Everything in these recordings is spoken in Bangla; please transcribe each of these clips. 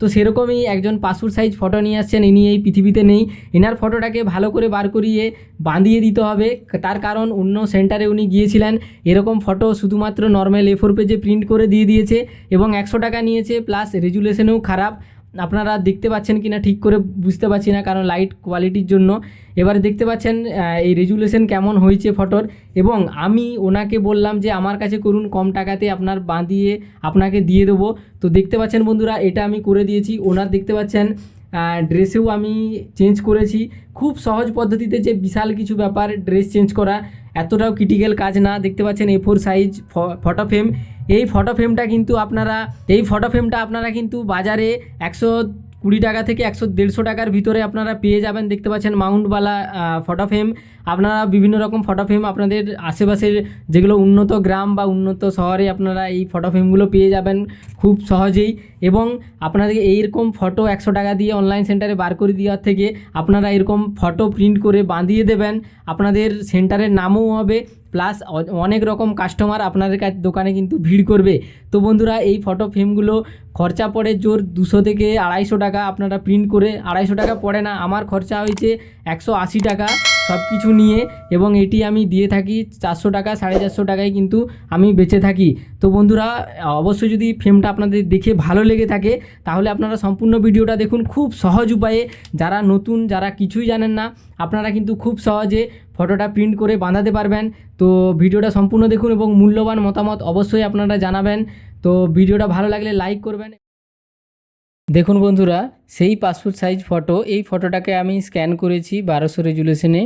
তো সেরকমই একজন পাসপোর্ট সাইজ ফটো নিয়ে আসছেন। ইনি এই পৃথিবীতে নেই। এনার ফটোটাকে ভালো করে বার করিয়ে বাঁধিয়ে দিতে হবে। তার কারণ অন্য সেন্টারে উনি গিয়েছিলেন। এরকম ফটো শুধুমাত্র নর্মাল এ ফোর পেজে প্রিন্ট করে দিয়ে দিয়েছে এবং একশো টাকা নিয়েছে। প্লাস রেজুলেশনেও খারাপ। আপনারা দেখতে পাচ্ছেন কি না ঠিক করে বুঝতে পারছি না, কারণ লাইট কোয়ালিটির জন্য। এবারে দেখতে পাচ্ছেন এই রেজুলেশন কেমন হয়েছে ফটোর এবং আমি ওনাকে বললাম যে, আমার কাছে করুন, কম টাকাতে আপনার বাঁধিয়ে আপনাকে দিয়ে দেবো। তো দেখতে পাচ্ছেন বন্ধুরা, এটা আমি করে দিয়েছি। ওনার দেখতে পাচ্ছেন ড্রেসেও আমি চেঞ্জ করেছি। খুব সহজ পদ্ধতিতে যে বিশাল কিছু ব্যাপার ড্রেস চেঞ্জ করা। এতটাও ক্রিটিক্যাল কাজ না দেখতে পাচ্ছেন A four size photo frame এই ফটো ফ্রেমটা কিন্তু আপনারা, এই ফটো ফ্রেমটা আপনারা কিন্তু বাজারে একশো কুড়ি টাকা থেকে একশো দেড়শো টাকার ভিতরে আপনারা পেয়ে যাবেন। দেখতে পাচ্ছেন মাউন্টওয়ালা ফটো ফ্রেম আপনারা বিভিন্ন রকম ফটো ফ্রেম আপনাদের আশেপাশের যেগুলো উন্নত গ্রাম বা উন্নত শহরে আপনারা এই ফটো ফ্রেমগুলো পেয়ে যাবেন খুব সহজেই। এবং আপনাদেরকে এইরকম ফটো একশো টাকা দিয়ে অনলাইন সেন্টারে বার করে দেওয়ার থেকে আপনারা এরকম ফটো প্রিন্ট করে বাঁধিয়ে দেবেন। আপনাদের সেন্টারের নামও হবে। প্লাস অনেক রকম কাস্টমার আপনাদের কাছে দোকানে কিন্তু ভিড় করবে। তো বন্ধুরা, এই ফটো ফ্রেমগুলো খরচা পড়ে জোর দুশো থেকে আড়াইশো টাকা আপনারা প্রিন্ট করে, আড়াইশো টাকা পড়ে না, আমার খরচা হয়েছে একশো আশি টাকা। সব কিছু নিয়ে এবং এটি আমি দিয়ে থাকি চারশো টাকা, সাড়ে চারশো টাকায় কিন্তু আমি বেঁচে থাকি। তো বন্ধুরা, অবশ্যই যদি ফ্রেমটা আপনাদের দেখে ভালো লেগে থাকে, তাহলে আপনারা সম্পূর্ণ ভিডিওটা দেখুন খুব সহজ উপায়ে। যারা নতুন, যারা কিছুই জানেন না, আপনারা কিন্তু খুব সহজে ফটোটা প্রিন্ট করে বাঁধাতে পারবেন। তো ভিডিওটা সম্পূর্ণ দেখুন এবং মূল্যবান মতামত অবশ্যই আপনারা জানাবেন। তো ভিডিওটা ভালো লাগলে লাইক করবেন। দেখুন বন্ধুরা, সেই পাসপোর্ট সাইজ ফটো, এই ফটোটাকে আমি স্ক্যান করেছি বারোশো রেজুলেশনে।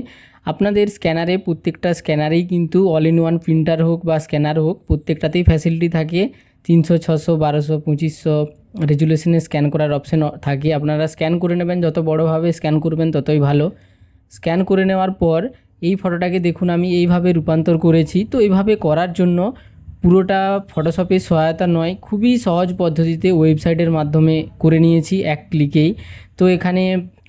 আপনাদের স্ক্যানারে প্রত্যেকটা স্ক্যানারেই কিন্তু অল ইন ওয়ান প্রিন্টার হোক বা স্ক্যানার হোক, প্রত্যেকটাতেই ফ্যাসিলিটি থাকে। তিনশো, ছশো, বারোশো, পঁচিশশো রেজুলেশনে স্ক্যান করার অপশন থাকে। আপনারা স্ক্যান করে নেবেন, যত বড়োভাবে স্ক্যান করবেন, ততই ভালো। স্ক্যান করে নেওয়ার পর এই ফটোটাকে দেখুন, আমি এইভাবে রূপান্তর করেছি। তো এইভাবে করার জন্য পুরোটা ফটোশপের সহায়তা নয়, খুবই সহজ পদ্ধতিতে ওয়েবসাইটের মাধ্যমে করে নিয়েছি এক ক্লিকেই। তো এখানে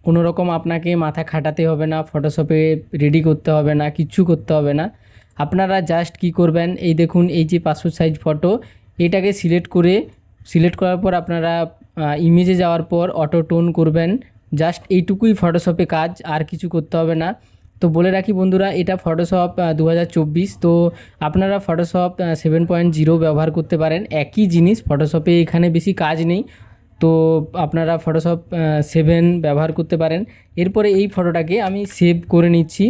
কোনো রকম আপনাকে মাথা খাটাতে হবে না ফটোশপে রেডি করতে হবে না, কিচ্ছু করতে হবে না। আপনারা জাস্ট কি করবেন, এই দেখুন, এই যে পাসপোর্ট সাইজ ফটো এটাকে সিলেক্ট করে সিলেক্ট করার পর আপনারা ইমেজে যাওয়ার পর অটো টোন করবেন। জাস্ট এইটুকুই ফটোশপে কাজ, আর কিছু করতে হবে না। তো বলে রাখি বন্ধুরা, এটা ফটোশপ দু হাজার চব্বিশ। তো আপনারা ফটোশপ সেভেন পয়েন্ট জিরো ব্যবহার করতে পারেন। একই জিনিস ফটোশপে এখানে বেশি কাজ নেই। তো আপনারা ফটোশপ সেভেন ব্যবহার করতে পারেন। এরপরে এই ফটোটাকে আমি সেভ করে নিচ্ছি।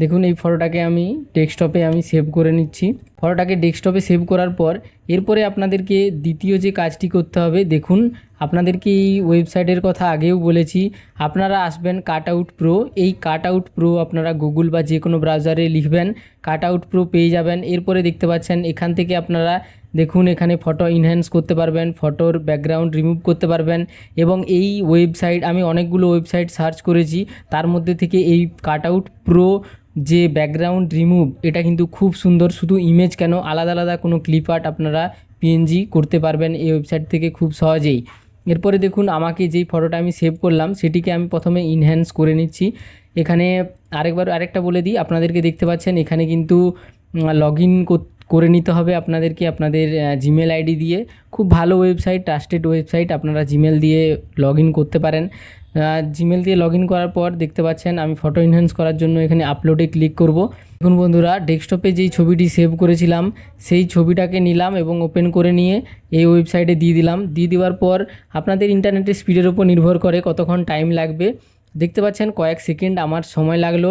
দেখুন, এই ফটোটাকে আমি ডেস্কটপে আমি সেভ করে নিচ্ছি। ফটোটাকে ডেস্কটপে সেভ করার পর এরপরে আপনাদেরকে দ্বিতীয় যে কাজটি করতে হবে, দেখুন, আপনাদেরকে এই ওয়েবসাইটের কথা আগেও বলেছি। আপনারা আসবেন কাট আউট প্রো এই কাট আউট প্রো আপনারা গুগল বা যে কোনো ব্রাউজারে লিখবেন কাট আউট প্রো পেয়ে যাবেন। এরপরে দেখতে পাচ্ছেন, এখান থেকে আপনারা দেখুন, এখানে ফটো ইনহ্যান্স করতে পারবেন ফটোর ব্যাকগ্রাউন্ড রিমুভ করতে পারবেন এবং এই ওয়েবসাইট আমি অনেকগুলো ওয়েবসাইট সার্চ করেছি। তার মধ্যে থেকে এই কাট আউট প্রো যে ব্যাকগ্রাউন্ড রিমুভ এটা কিন্তু খুব সুন্দর। শুধু ইমেজ কেন, আলাদা আলাদা কোনো ক্লিপ আর্ট আপনারা পিএনজি করতে পারবেন এই ওয়েবসাইট থেকে খুব সহজেই। এরপরে দেখুন, আমাকে যেই ফটোটা আমি সেভ করলাম, সেটিকে আমি প্রথমে ইনহ্যান্স করে নিচ্ছি। এখানে আরেকবার আরেকটা বলে দিই, আপনাদেরকে দেখতে পাচ্ছেন, এখানে কিন্তু লগ ইন করে নিতে হবে আপনাদেরকে আপনাদের জিমেল আইডি দিয়ে। খুব ভালো ওয়েবসাইট ট্রাস্টেড ওয়েবসাইট আপনারা জিমেল দিয়ে লগ করতে পারেন। জিমেল দিয়ে লগ করার পর দেখতে পাচ্ছেন আমি ফটো এনহ্যান্স করার জন্য এখানে আপলোডে ক্লিক করব। দেখুন বন্ধুরা ডেস্কটপে যেই ছবিটি সেভ করেছিলাম, সেই ছবিটাকে নিলাম এবং ওপেন করে নিয়ে এই ওয়েবসাইটে দিয়ে দিলাম। দিয়ে দেওয়ার পর আপনাদের ইন্টারনেটের স্পিডের উপর নির্ভর করে কতক্ষণ টাইম লাগবে। দেখতে পাচ্ছেন কয়েক সেকেন্ড আমার সময় লাগল।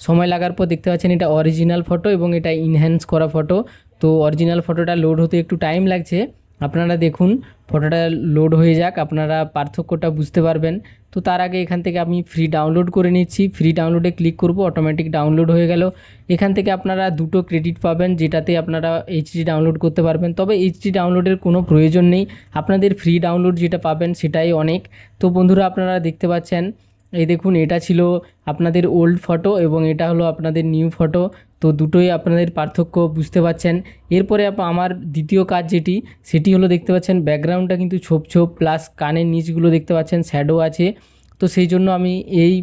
সময় লাগার পর দেখতে পাচ্ছেন এটা অরিজিনাল ফটো এবং এটা ইনহ্যান্স করা ফটো তো অরিজিনাল ফটোটা লোড হতে একটু টাইম লাগছে। আপনারা দেখুন ফটোটা লোড হয়ে যাক, আপনারা পার্থক্যটা বুঝতে পারবেন। তো তার আগে এখান থেকে আমি ফ্রি ডাউনলোড করে নিচ্ছি। ফ্রি ডাউনলোডে ক্লিক করব অটোমেটিক ডাউনলোড হয়ে গেল। এখান থেকে আপনারা দুটো ক্রেডিট পাবেন, যেটাতে আপনারা এইচডি ডাউনলোড করতে পারবেন। তবে এইচডি ডাউনলোডের কোনো প্রয়োজন নেই। আপনাদের ফ্রি ডাউনলোড যেটা পাবেন সেটাই অনেক। তো বন্ধুরা, আপনারা দেখতে পাচ্ছেন এই দেখুন, এটা ছিল আপনাদের ওল্ড ফটো এবং এটা হলো আপনাদের নিউ ফটো তো দুটোই আপনাদের পার্থক্য বুঝতে পাচ্ছেন এরপরে আমার দ্বিতীয় কাজ যেটি, সেটি হলো দেখতে পাচ্ছেন, ব্যাকগ্রাউন্ডটা কিন্তু ছোপ ছোপ প্লাস কানের নিচগুলো দেখতে পাচ্ছেন শ্যাডো আছে। তো সেই জন্য আমি এই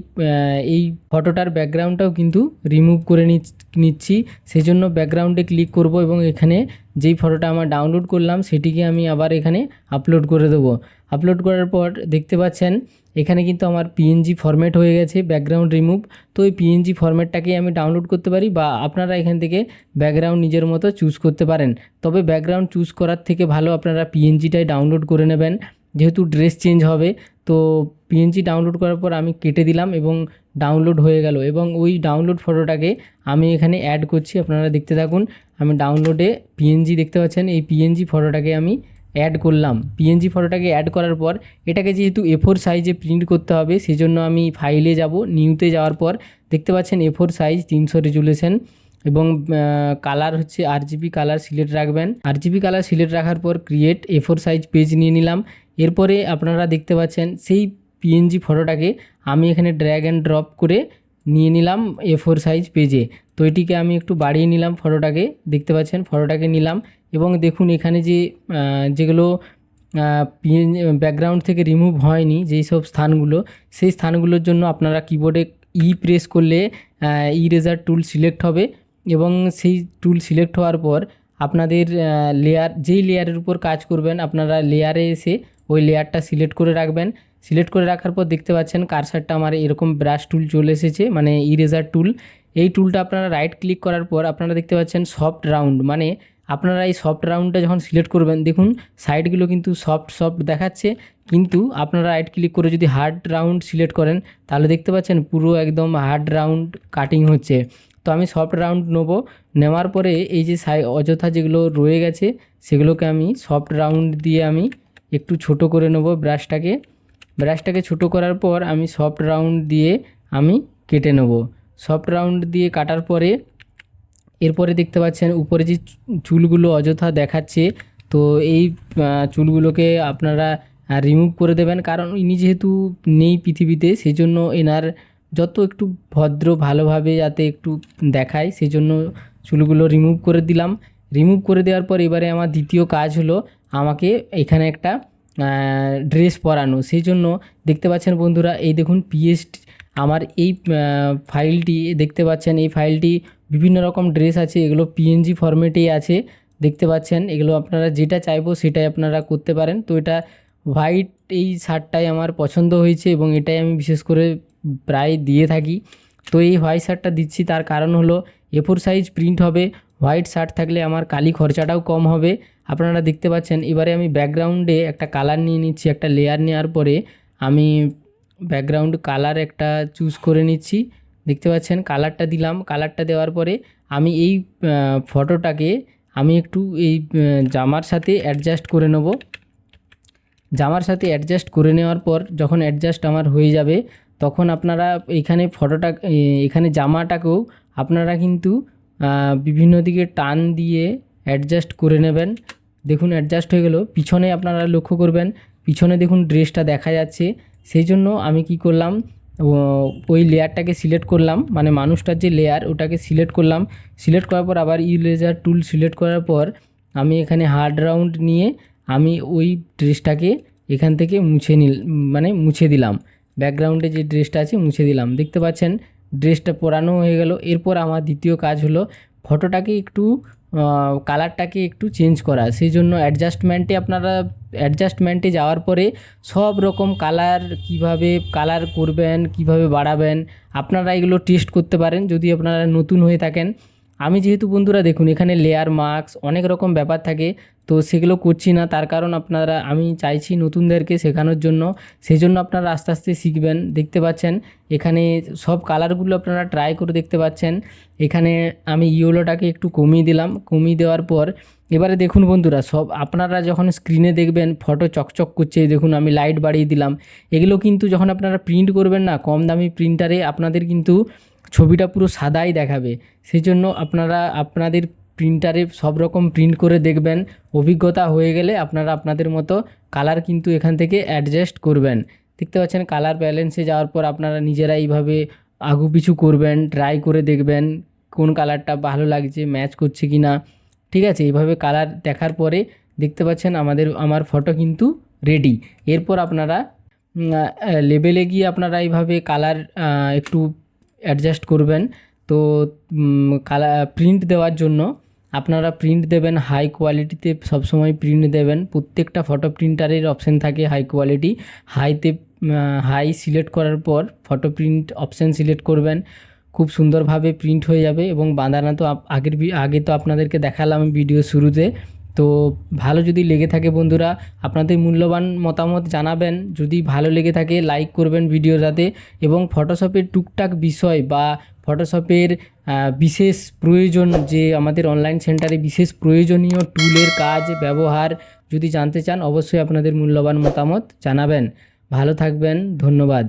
এই ফটোটার ব্যাকগ্রাউন্ডটাও কিন্তু রিমুভ করে নিচ- নিচ্ছি। সেই জন্য ব্যাকগ্রাউন্ডে ক্লিক করব এবং এখানে যেই ফটোটা আমার ডাউনলোড করলাম, সেটিকে আমি আবার এখানে আপলোড করে দেবো। আপলোড করার পর দেখতে পাচ্ছেন, এখানে কিন্তু আমার পিএনজি ফরম্যাট হয়ে গেছে ব্যাকগ্রাউন্ড রিমুভ তো এই পিএনজি ফরম্যাটটাকেই আমি ডাউনলোড করতে পারি বা আপনারা এখান থেকে ব্যাকগ্রাউন্ড নিজের মতো চুজ করতে পারেন। তবে ব্যাকগ্রাউন্ড চুজ করার থেকে ভালো আপনারা পিএনজিটাই ডাউনলোড করে নেবেন। যেহেতু ড্রেস চেঞ্জ হবে, তো পিএনজি ডাউনলোড করার পর আমি কেটে দিলাম এবং ডাউনলোড হয়ে গেল এবং ওই ডাউনলোড ফটোটাকে আমি এখানে অ্যাড করছি, আপনারা দেখতে থাকুন। আমি ডাউনলোডে পিএনজি দেখতে পাচ্ছেন, এই পিএনজি ফটোটাকে আমি অ্যাড করলাম। পিএনজি ফটোটাকে অ্যাড করার পর, এটাকে যেহেতু এ ফোর সাইজে প্রিন্ট করতে হবে সেই জন্য আমি ফাইলে যাব নিউতে যাওয়ার পর, দেখতে পাচ্ছেন এ ফোর সাইজ তিনশো রেজুলেশন এবং কালার হচ্ছে আর জিবি কালার সিলেক্ট রাখবেন। আর জিবি কালার সিলেক্ট রাখার পর create A four size page নিয়ে নিলাম। এরপরে আপনারা দেখতে পাচ্ছেন, সেই পিএনজি ফটোটাকে আমি এখানে ড্র্যাগ অ্যান্ড ড্রপ করে নিয়ে নিলাম এ ফোর সাইজ পেজে তো এটিকে আমি একটু বাড়িয়ে নিলাম ফটোটাকে দেখতে পাচ্ছেন? ফটোটাকে নিলাম এবং দেখুন এখানে যে যেগুলো পিএন ব্যাকগ্রাউন্ড থেকে রিমুভ হয়নি যেই সব স্থানগুলো, সেই স্থানগুলোর জন্য আপনারা কিবোর্ডে ই প্রেস করলে ই ইরেজার টুল সিলেক্ট হবে এবং সেই টুল সিলেক্ট হওয়ার পর আপনাদের লেয়ার যেই লেয়ারের উপর কাজ করবেন, আপনারা লেয়ারে এসে ওই লেয়ারটা সিলেক্ট করে রাখবেন। সিলেক্ট করে রাখার পর দেখতে পাচ্ছেন কারসারটা আমার এরকম ব্রাশ টুল চলে এসেছে মানে ইরেজার টুল এই টুলটা আপনারা রাইট ক্লিক করার পর আপনারা দেখতে পাচ্ছেন সফট রাউন্ড মানে আপনারা এই সফট রাউন্ডটা যখন সিলেক্ট করবেন, দেখুন সাইডগুলো কিন্তু সফট সফট দেখাচ্ছে। কিন্তু আপনারা রাইট ক্লিক করে যদি হার্ড রাউন্ড সিলেক্ট করেন, তাহলে দেখতে পাচ্ছেন পুরো একদম হার্ড রাউন্ড কাটিং হচ্ছে। তো আমি সফট রাউন্ড নেব। নেওয়ার পরে এই যে সাই অযথা যেগুলো রয়ে গেছে, সেগুলোকে আমি সফট রাউন্ড দিয়ে আমি একটু ছোট করে নেব ব্রাশটাকে। ব্রাশটাকে ছোট করার পর আমি সফট রাউন্ড দিয়ে আমি কেটে নেব। সফট রাউন্ড দিয়ে কাটার পরে এরপরে দেখতে পাচ্ছেন উপরে যে চুলগুলো অযথা দেখাচ্ছে, তো এই চুলগুলোকে আপনারা রিমুভ করে দেবেন। কারণ ইনি যেহেতু নেই পৃথিবীতে সেই জন্য এনার যত একটু ভদ্র ভালোভাবে যাতে একটু দেখায় সেই জন্য চুলগুলো রিমুভ করে দিলাম। রিমুভ করে দেওয়ার পর এবারে আমার দ্বিতীয় কাজ হলো আমাকে এখানে একটা ড্রেস পরানো। সেই জন্য দেখতে পাচ্ছেন বন্ধুরা, এই দেখুন পিএস আমার এই ফাইলটি দেখতে পাচ্ছেন এই ফাইলটি বিভিন্ন রকম ড্রেস আছে, এগুলো পিএনজি ফরম্যাটেই আছে। দেখতে পাচ্ছেন, এগুলো আপনারা যেটা চাইব সেটাই আপনারা করতে পারেন। তো এটা হোয়াইট এই শার্টটাই আমার পছন্দ হয়েছে এবং এটাই আমি বিশেষ করে প্রায় দিয়ে থাকি। তো এই হোয়াইট শার্টটা দিচ্ছি, তার কারণ হলো এফোর সাইজ প্রিন্ট হবে। হোয়াইট শার্ট থাকলে আমার কালি খরচাটাও কম হবে। আপনারা দেখতে পাচ্ছেন, এবারে আমি ব্যাকগ্রাউন্ডে একটা কালার নিয়ে নিচ্ছি, একটা লেয়ার নেওয়ার পরে আমি ব্যাকগ্রাউন্ড কালার একটা চুজ করে নিচ্ছি। দেখতে পাচ্ছেন, কালারটা দিলাম, কালারটা দেওয়ার পরে আমি এই ফটোটাকে আমি একটু এই জামার সাথে অ্যাডজাস্ট করে নেব। জামার সাথে অ্যাডজাস্ট করে নেওয়ার পর যখন অ্যাডজাস্ট আমার হয়ে যাবে, তখন আপনারা এখানে ফটোটা এখানে জামাটাকেও আপনারা কিন্তু বিভিন্ন দিকে টান দিয়ে অ্যাডজাস্ট করে নেবেন। দেখুন অ্যাডজাস্ট হয়ে গেল। পিছনে আপনারা লক্ষ্য করবেন, পিছনে দেখুন ড্রেসটা দেখা যাচ্ছে। সেই জন্য আমি কি করলাম ওই লেয়ারটাকে সিলেক্ট করলাম। মানে মানুষটার যে লেয়ার, ওটাকে সিলেক্ট করলাম। সিলেক্ট করার পর আবার ইরেজার টুল সিলেক্ট করার পর আমি এখানে হার্ড রাউন্ড নিয়ে আমি ওই ড্রেসটাকে এখান থেকে মুছে নিল মানে মুছে দিলাম। ব্যাকগ্রাউন্ডে যে ড্রেসটা আছে, মুছে দিলাম। দেখতে পাচ্ছেন? ড্রেসটা পরানো হয়ে গেল। এরপর আমার দ্বিতীয় কাজ হলো ফটোটাকে একটু কালারটাকে একটু চেঞ্জ করা। সেই জন্য অ্যাডজাস্টমেন্টে আপনারা অ্যাডজাস্টমেন্টে যাওয়ার পরে সব রকম কালার কীভাবে কালার করবেন, কীভাবে বাড়াবেন, আপনারা এগুলো টেস্ট করতে পারেন। যদি আপনারা নতুন হয়ে থাকেন আমি যেহেতু বন্ধুরা দেখুন, এখানে লেয়ার মার্কস অনেক রকম ব্যাপার থাকে, তো সেগুলো করছি না। তার কারণ আপনারা, আমি চাইছি নতুনদেরকে শেখানোর জন্য। সেই জন্য আপনারা আস্তে আস্তে শিখবেন। দেখতে পাচ্ছেন, এখানে সব কালারগুলো আপনারা ট্রাই করে দেখতে পাচ্ছেন। এখানে আমি ইয়েলোটাকে একটু কমিয়ে দিলাম। কমিয়ে দেওয়ার পর, এবারে দেখুন বন্ধুরা, সব আপনারা যখন স্ক্রিনে দেখবেন ফটো চকচক করছে, দেখুন আমি লাইট বাড়িয়ে দিলাম। এগুলো কিন্তু যখন আপনারা প্রিন্ট করবেন না, কম দামি প্রিন্টারে আপনাদের কিন্তু ছবিটা পুরো সাদাই দেখাবে। সেই জন্য আপনারা, আপনাদের প্রিন্টারে সব রকম প্রিন্ট করে দেখবেন। অভিজ্ঞতা হয়ে গেলে আপনারা আপনাদের মতো কালার কিন্তু এখান থেকে অ্যাডজাস্ট করবেন। দেখতে পাচ্ছেন কালার ব্যালেন্সে যাওয়ার পর আপনারা নিজেরা এইভাবে আগু পিছু করবেন ট্রাই করে দেখবেন কোন কালারটা ভালো লাগছে ম্যাচ করছে কি না ঠিক আছে? এইভাবে কালার দেখার পরে দেখতে পাচ্ছেন আমাদের, আমার ফটো কিন্তু রেডি এরপর আপনারা লেবেলে গিয়ে আপনারা এইভাবে কালার একটু অ্যাডজাস্ট করবেন। তো কালার প্রিন্ট দেওয়ার জন্য আপনারা প্রিন্ট দেবেন হাই কোয়ালিটিতে সবসময় প্রিন্ট দেবেন। প্রত্যেকটা ফটো প্রিন্টারের অপশান থাকে হাই কোয়ালিটি হাইতে হাই সিলেক্ট করার পর ফটো প্রিন্ট অপশান সিলেক্ট করবেন। খুব সুন্দরভাবে প্রিন্ট হয়ে যাবে এবং বাঁধানা তো আগের আগে তো আপনাদেরকে দেখালাম ভিডিও শুরুতে। তো ভালো যদি লেগে থাকে বন্ধুরা, আপনাদের মূল্যবান মতামত জানাবেন। যদি ভালো লেগে থাকে লাইক করবেন ভিডিওটাতে এবং ফটোশপের টুকটাক বিষয় বা ফটোশপের বিশেষ প্রয়োজন যে আমাদের অনলাইন সেন্টারে বিশেষ প্রয়োজনীয় টুলের কাজ, ব্যবহার যদি জানতে চান, অবশ্যই আপনাদের মূল্যবান মতামত জানাবেন। ভালো থাকবেন, ধন্যবাদ।